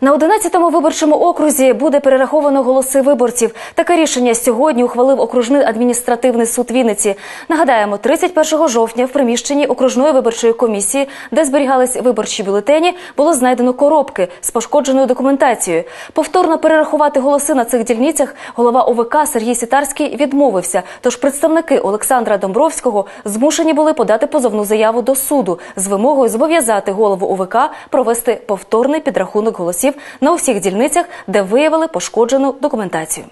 На 11-му виборчому окрузі буде перераховано голоси виборців. Таке рішення сьогодні ухвалив окружний адміністративний суд Вінниці. Нагадаємо, 31 жовтня в приміщенні окружної виборчої комісії, де зберігались виборчі бюлетені, було знайдено коробки з пошкодженою документацією. Повторно перерахувати голоси на цих дільницях голова ОВК Сергій Сітарський відмовився. Тож представники Олександра Домбровського змушені були подати позовну заяву до суду з вимогою зобов'язати голову ОВК провести повторний підрахунок голосів на усіх дільницях, де виявили пошкоджену документацію.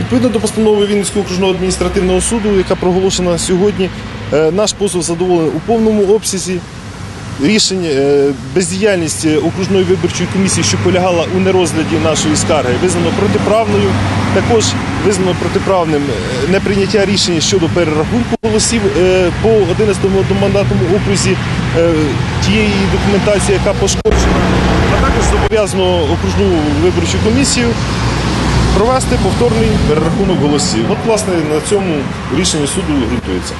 Відповідно до постанови Вінницького окружного адміністративного суду, яка проголошена сьогодні, е, наш позов задоволений у повному обсязі. Рішення е, бездіяльність окружної виборчої комісії, що полягала у нерозгляді нашої скарги, визнано протиправною. Також визнано протиправним е, неприйняття рішення щодо перерахунку голосів е, по 11-му одномандатному окрузі е, тієї документації, яка пошкоджена, а також зобов'язано окружну виборчу комісію провести повторний перерахунок голосів. От, власне, на цьому рішення суду ґрунтується.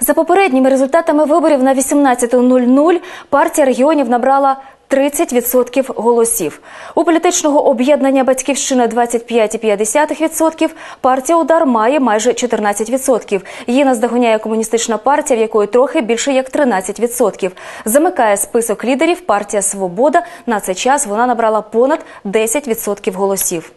За попередніми результатами виборів на 18.00 партія регіонів набрала 30% голосів. У політичного об'єднання Батьківщина 25,5%, партія Удар має майже 14%. Її наздоганяє комуністична партія, в якої трохи більше як 13%. Замикає список лідерів партія Свобода. На цей час вона набрала понад 10% голосів.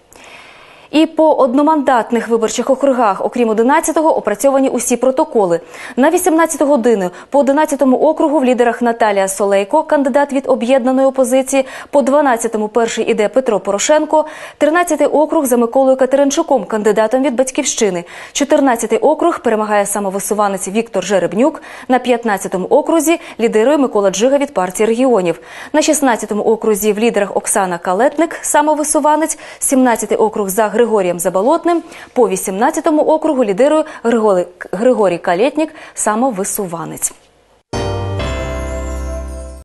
І по одномандатних виборчих округах, окрім 11-го, опрацьовані усі протоколи. На 18 годину по 11-му округу в лідерах Наталія Солейко, кандидат від об'єднаної опозиції. По 12-му перший іде Петро Порошенко. 13-й округ за Миколою Катеринчуком, кандидатом від батьківщини. 14-й округ перемагає самовисуванець Віктор Жеребнюк. На 15-му окрузі лідирує Микола Джига від партії регіонів. На 16-му окрузі в лідерах Оксана Калетник, самовисуванець. 17-й округ за Григорієм Заболотним. По 18-му округу лідирує Григорій, Калєтнік, самовисуванець.